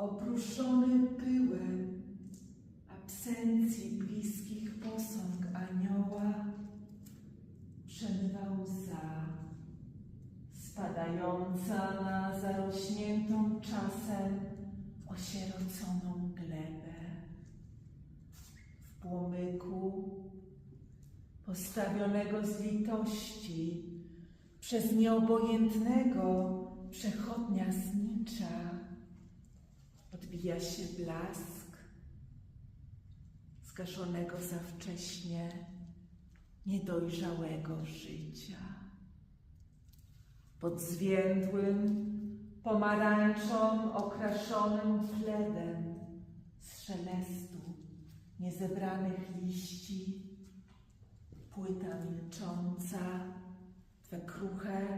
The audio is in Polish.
oprószony pyłem absencji bliskich posąg anioła, przemywa łza, spadająca na zarośniętą czasem osieroconą glebę. W płomyku postawionego z litości przez nieobojętnego przechodnia znicza odbija się blask zgaszonego za wcześnie niedojrzałego życia. Pod zwiędłym, pomarańczą okraszonym pledem z szelestu niezebranych liści płyta milcząca, twe kruche,